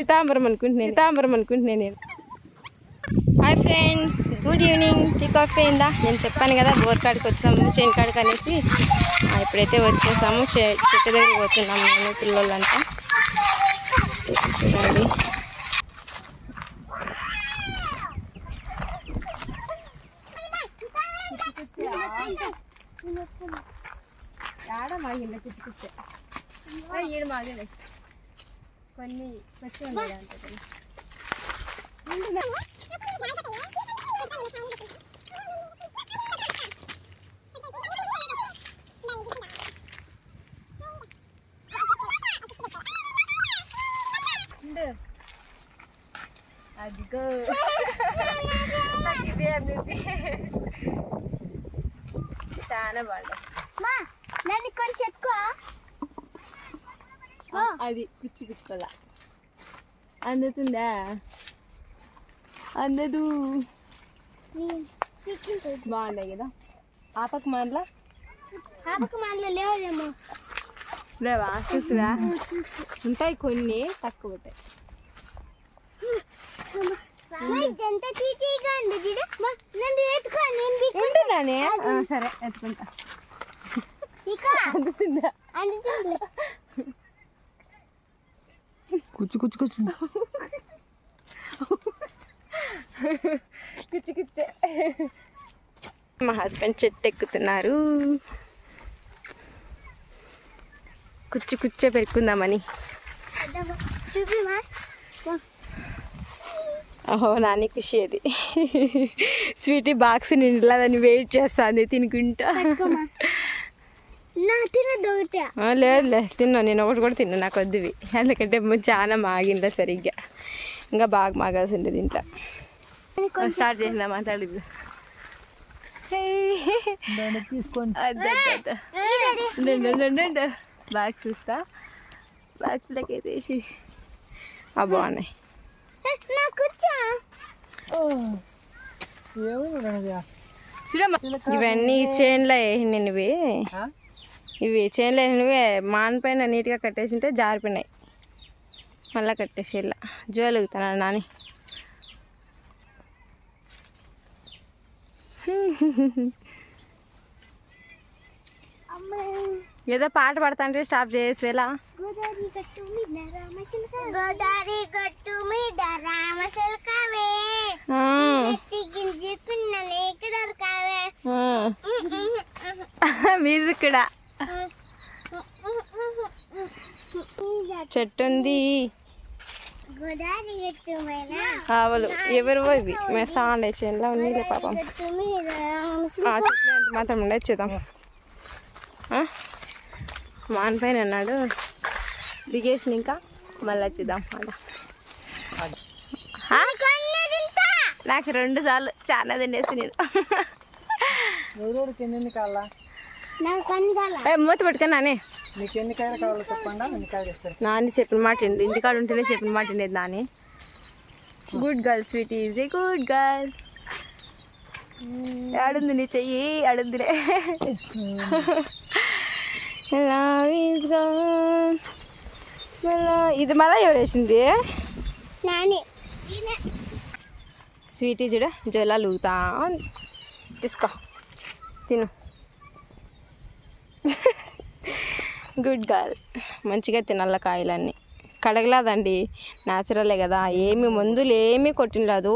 సీతాంబరం అనుకుంటున్నాను సీతాంబరం అనుకుంటున్నాను నేను. Hi friends good evening tea coffee అయిందా? నేను చెప్పాను కదా బోర్ కాడికి వచ్చాము చేను కాడికి అనేసి. ఎప్పుడైతే ఇప్పుడైతే వచ్చేసాము చె చెట్టు దగ్గర పోతున్నాము నేను పిల్లలంతా. చూడండి. ఆడ కుచ్చి కుచ్చే ఈడ కొన్ని వచ్చి ఉన్నాయి అదిగో. నాకు ఇదే అభివృద్ధి చాలా బాగుంది. మా నన్ను కొంచెం ఎక్కువ అది పిచ్చి పిచ్చుకోల. అందుతుందా? అందదు. బాగున్నాయి కదా? ఆపక మనలా? ఆపక మనలో లేవులేమో. లేవా? చూసిరా ఉంటాయి కొన్ని తక్కువ ఉంటాయి. సరే ఎత్తుకుంటా. అందుతుందా అందుతుంది. కుచ్చు కుచ్చు కుచ్చు కుచ్చి కుచ్చే మా హస్బెండ్ చెట్టు ఎక్కుతున్నారు కుచ్చి కుచ్చే పెట్టుకుందామని అద్దమ్మ, చూపి మా ఓహో నాని ఖుషి అది స్వీటీ బాక్స్ నిండలేదని వెయిట్ చేస్తాను తినుకుంటా పట్టుకోమా నా తినద్దు ఒకటి ఆ, లేదులే తిన్నా. నేను ఒకటి కూడా తిన్నా. నాకు వద్దువి ఎందుకంటే మ- చాలా మాగిందా సరిగ్గా. ఇంకా బాగా మాగాల్సిండే దీంట్లో. స్టార్ట్ చేసిన మాట్లాడదు తీసుకోండి బాక్స్ ఇస్తా. వేసి ఆ బాగున్నాయి. చూడమ్మా. ఇవన్నీ చైన్లో వేసినవి ఇవి చైన్లో వేసినవి మాన్ పైన నీట్గా కట్టేసి ఉంటే జారిపోయినాయి. మళ్ళీ కట్టేసి ఇలా జోలుగుతాను నాని? ఏదో పాట పాడుతుంటే స్టాప్ చేసి వేలా గోదావరి గట్టు మీద రామచిలక గోదావరి గట్టు మీద రామచిలకవే ఎత్తి గింజుకున్న నీకు దొరకవే మ్యూజిక్ కూడా. చెట్టు ఉంది ఆవులు. ఎవరివో ఇవి. మేము సాండ్ చేనులో ఉన్నాయి పాపం. ఆ చెట్లు ఎంత మాత్రం ఉండే చేద్దాం. మాన్ పైన అన్నాడు. దిగేసిన ఇంకా. మళ్ళీ చూద్దాం. ఆడ. నాకు రెండు సార్లు చాలా తినేసి నేను. మూత పెట్టుకున్నానే నీకు ఎన్ని కాయలు కావాలో చెప్పండి? ఎన్ని కాయలు ఇస్తారు నాని చెప్పిన మాట. ఇంటికాడ ఉంటేనే చెప్పిన మాట ఉండేది Nani. Good girl sweet is a good girl ఆడుంది నీ చెయ్యి ఆడుందిలే. మళ్ళా- ఇది మళ్ళీ ఎవరు వేసింది నాని. స్వీటీ చూడ జోలాలు ఊగుతా. తీసుకో. తిను. గుడ్ గర్ల్ మంచిగా తినాల కాయలన్నీ. కడగలేదండి. న్యాచురలే కదా. ఏమి మందులు ఏమీ కొట్టినలేదు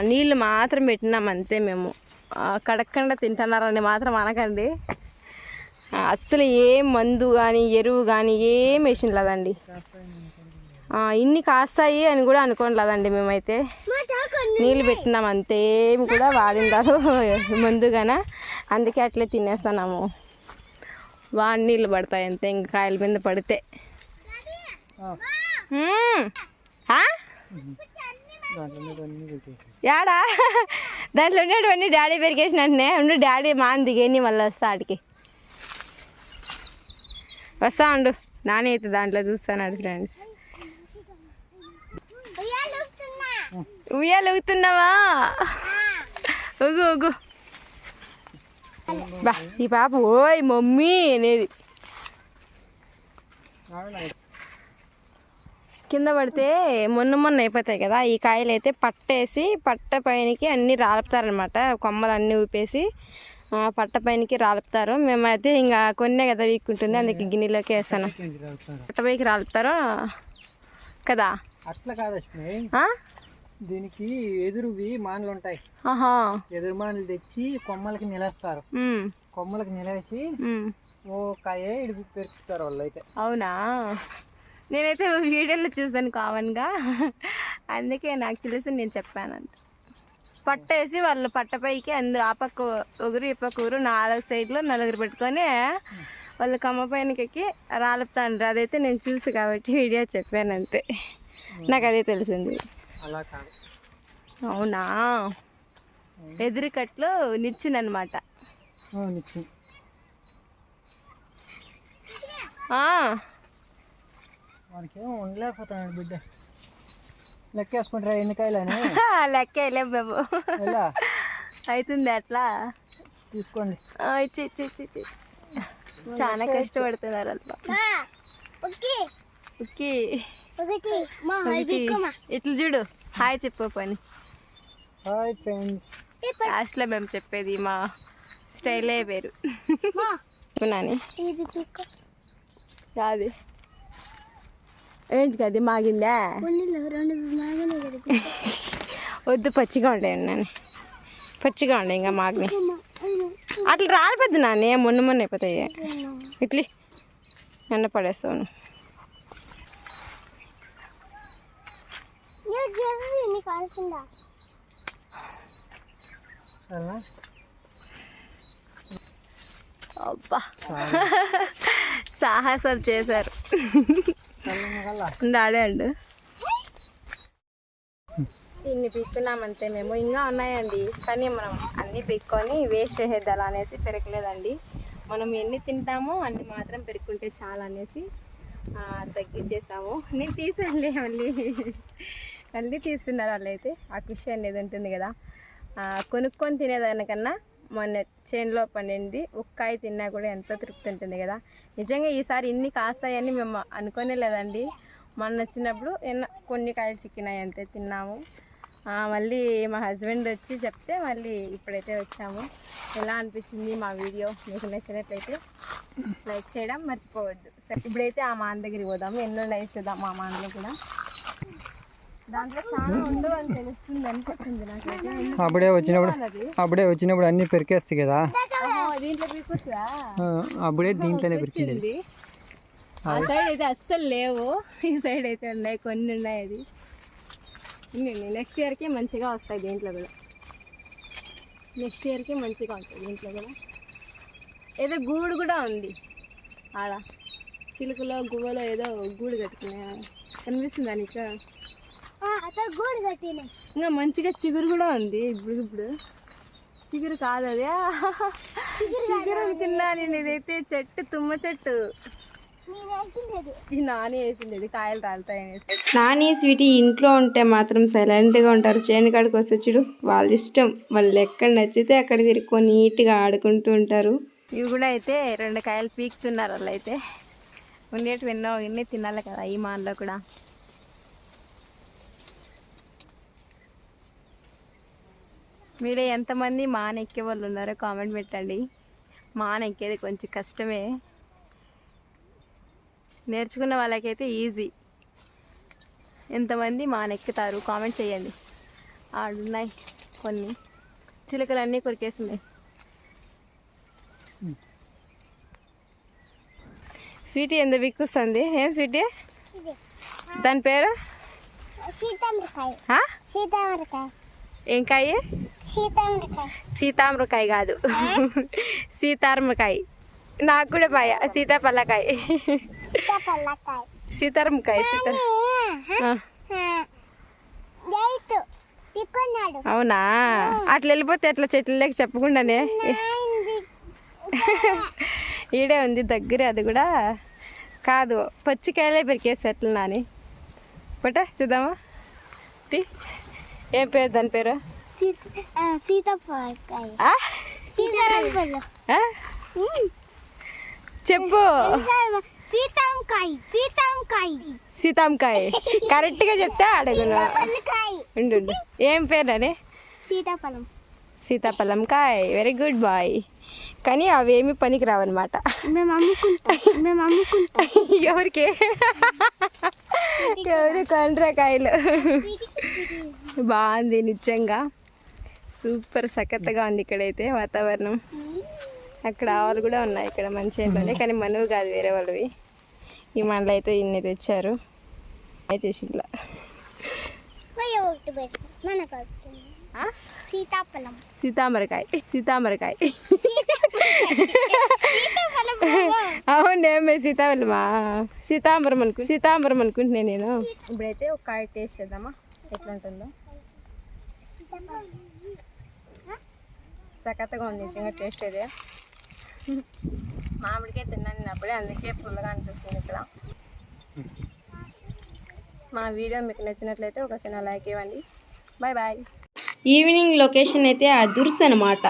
నీళ్ళు మాత్రం పెట్టినాం అంతే మేము. ఆ, తింటున్నారని మాత్రం అనకండి. అస్సలు ఏ మందు కానీ ఎరువు కానీ ఏం వేసినలేదండి ఇన్ని కాస్తాయి అని కూడా అనుకోవట్లేదండి మేమైతే. నీళ్ళు పెట్టినాం అంతే. ఏమి కూడా వాడిందారు మందుగానా అందుకే అట్లే తినేస్తున్నాము. వాడి నీళ్ళు పడతాయి అంతే ఇంక కాయల మీద పడితే. మీద యాడా? దాంట్లో ఉండేటివన్నీ డాడీ పెరిగేసినట్టునే ఉండు డాడీ మాన్ దిగేని మళ్ళీ వస్తా ఆడికి. వస్తా ఉండు నాని అయితే దాంట్లో చూస్తాను ఫ్రెండ్స్ ఉయ్యాలు ఊగుతున్నావా ఊగు ఊగు బా ఈ పాప ఓయ్ మమ్మీ అనేది. కింద పడితే మొన్న మొన్న అయిపోతాయి కదా ఈ కాయలు అయితే పట్టేసి పట్ట పైనకి అన్నీ రాలుపుతారనమాట కొమ్మలు అన్నీ ఊపేసి పట్ట పైనకి రాలుపుతారు. మేమైతే ఇంకా కొన్నే కదా వీక్కుంటుంది అందుకే గిన్నెలోకి వేస్తాను. పట్ట పైకి రాలుపుతారు కదా. దీనికి ఎదురువి మానలు ఉంటాయి ఎదురు మానలు తెచ్చి కొమ్మలకి నిలేస్తారు. కొమ్మలకి నిలేసి. ఓ కాయ ఇడిపి పెరుకుతారు వాళ్ళు అయితే అవునా? నేనైతే వీడియోలో చూసాను కామన్గా. అందుకే నాకు తెలిసి నేను చెప్పాను అంత పట్టేసి వాళ్ళు పట్టపైకి అందరూ ఆ పక్క ఒకరు ఈ పక్క ఊరు నాలుగు సైడ్లో నలుగురు పెట్టుకొని వాళ్ళు కమ్మ పైనకి రాలుపుతాండ్రు. అదైతే నేను చూసి కాబట్టి వీడియో చెప్పాను అంతే నాకు అదే తెలిసింది. అలా కాదు అవునా? ఎదురుకట్లో నిచ్చిందనమాట ఆ, నిచ్చి వానికి ఏమో ఉండలేకపోతున్నాడు బిడ్డ. లెక్కేసుకుంటారా ఎన్ని కాయలని? లెక్క వెళ్ళే బాబు. ఎలా? అవుతుంది అట్లా. తీసుకోండి. ఆ, ఇచ్చి ఇచ్చి ఇచ్చి ఇచ్చి. చాలా కష్టపడుతున్నారు ఓకే ఉక్కి. ఇట్లా చూడు. హాయ్ చెప్పు పని. Hi friends. లాస్ట్లో మేము చెప్పేది మా స్టైలే వేరు. మా. నాని. కాదు ఏంటి అది మాగిందా? కదా వద్దు పచ్చిగా ఉండే నాని. పచ్చిగా ఉండే ఇంకా మాగిని. అట్లా రాలిపోద్ది నాని మొన్న మొన్న అయిపోతాయి. ఇట్లీ. ఎండ పడేస్తాను ఏ జర్రీ నీకు కాల్సిందా సరేనా అబ్బా. సాహసం చేశారు. Daddy and. ఇన్ని పీక్కున్నామంతే మేము ఇంకా ఉన్నాయండి. కానీ మనం అన్నీ పీక్కొని వేస్ట్ చేసేద్దాం అనేసి పెరగలేదండి. మనం ఎన్ని తింటామో అన్ని మాత్రం పెరుక్కుంటే చాలు అనేసి ఆ, తగ్గించేసాము. నేను తీసానులే మళ్ళీ మళ్ళీ తీస్తున్నారు వాళ్ళైతే. ఆ కృషి అనేది ఉంటుంది కదా. కొనుక్కొని తినేదానికన్నా మొన్న చేనులో పండింది. ఉక్కాయి తిన్నా కూడా ఎంతో తృప్తి ఉంటుంది కదా. నిజంగా ఈసారి ఇన్ని కాస్తాయని మేము అనుకోనే లేదండి. మొన్న వచ్చినప్పుడు కొన్ని కాయలు చిక్కినాయి అంతే తిన్నాము. మళ్ళీ మా హస్బెండ్ వచ్చి చెప్తే మళ్ళీ ఇప్పుడైతే వచ్చాము. ఎలా అనిపించింది మా వీడియో? మీకు నచ్చినట్లయితే లైక్ చేయడం మర్చిపోవద్దు. సరే ఇప్పుడైతే ఆ మాన దగ్గరికి పోదాము. ఎన్నో ఉన్నాయి చూద్దాం మా మానలో కూడా దాంట్లో చాలా ఉండవు అని తెలుస్తుంది అనిపిస్తుంది నాకైతే అప్పుడే వచ్చినప్పుడు అప్పుడే వచ్చినప్పుడు అన్ని పెరికేస్తాయి కదా. అప్పుడే దీంట్లోనే పెరికింది. ఆ సైడ్ అయితే అస్సలు లేవు. ఈ సైడ్ అయితే ఉన్నాయి కొన్ని ఉన్నాయి అది. నెక్స్ట్ ఇయర్కి మంచిగా వస్తాయి దీంట్లో కూడా. నెక్స్ట్ ఇయర్కి మంచిగా ఉంటాయి దీంట్లో కూడా. ఏదో గూడు కూడా ఉంది. ఆడ చిలుకలో గువ్వలో ఏదో గూడు కట్టుకున్నా కనిపిస్తుందా నీకు? అతను గూడు కట్టినాయి ఇంకా మంచిగా చిగురు కూడా ఉంది ఇప్పుడు ఇప్పుడు. చిగురు కాదు అదే. చిగురు తిన్నా నేను ఇదైతే చెట్టు తుమ్మ చెట్టు. నేను వేసిండేది. ఈ నాని వేసింది ఇది కాయలు రాలుతాయనేసి నాని స్వీటీ ఇంట్లో ఉంటే మాత్రం సైలెంట్గా ఉంటారు. చేను కాడికి వస్తే చూడు వాళ్ళ ఇష్టం. వాళ్ళు ఎక్కడ నచ్చితే అక్కడ తిరుక్కొని నీట్గా ఆడుకుంటూ ఉంటారు. ఇవి కూడా అయితే రెండు కాయలు పీకుతున్నారు వాళ్ళు అయితే ఉండేటివి ఎన్నో ఎన్ని తినాలి కదా ఈ మాన్లో కూడా. మీరే ఎంతమంది మాన ఎక్కే వాళ్ళు ఉన్నారో కామెంట్ పెట్టండి. మాన ఎక్కేది కొంచెం కష్టమే. నేర్చుకున్న వాళ్ళకైతే ఈజీ. ఎంతమంది మానెక్కుతారు కామెంట్ చేయండి. ఆడున్నాయి కొన్ని. చిలుకలు అన్నీ కొరికేస్తున్నాయి స్వీటీ ఎంత బిక్కుస్తుంది? ఏం స్వీటీ? దాని పేరు? సీతామిరకాయ. ఆ? సీతామిరకాయ. ఏం కాయ? సీతామిరకాయ కాదు. సీతారమకాయ. నాకు కూడా పాయ సీతాపల్లకాయ. సీతారమకాయ సీతార అవునా? అట్లా వెళ్ళిపోతే అట్లా చెట్లకి చెప్పకుండానే. నాయింది. ఈడే ఉంది దగ్గరే అది కూడా. కాదు పచ్చికాయలే పెరికేసి ఎట్లా నాని. పట చూద్దామా? తి. ఏం పేరు దాని పేరు? సీతాఫలకాయ? చెప్పు. సీతాంకాయ. సీతాంకాయ సీతాంకాయ కరెక్ట్గా చెప్తే అడుగును ఉండు. ఏం పేరు సీతాఫలం సీతాఫలం. కాయ్ వెరీ గుడ్ బాయ్. కానీ అవేమి పనికి రావన్నమాట. ఎవరికి? ఎవరి? కొండ్రా కాయలు బాగుంది నిజంగా. సూపర్ సఖత్తుగా ఉంది ఇక్కడైతే వాతావరణం. అక్కడ ఆవులు కూడా ఉన్నాయి ఇక్కడ మంచి ఎండలే కానీ మనవి కాదు వేరే వాళ్ళవి. ఈ మండలు అయితే ఇన్ని తెచ్చారు. చేసి ఇట్లా? సీతాఫలం. సీతామరకాయ. సీతామరకాయ. అవునేమే సీతాఫలమా? సీతాంబరం అనుకు సీతాంబరం అనుకుంటున్నా నేను. ఇప్పుడైతే ఒక కాయ టేస్ట్ చేద్దామా? ఎట్లా ఉంటుందో ఉంది. నిజంగా టేస్ట్ ఇదే. మామిడికాయ తిన్నాను నేను అప్పుడే అందుకే పుల్లగా అనిపిస్తుంది ఇక్కడ. మా వీడియో మీకు నచ్చినట్లయితే ఒక చిన్న లైక్ ఇవ్వండి. Bye bye. ఈవినింగ్ లొకేషన్ అయితే అదుర్స్ అనమాట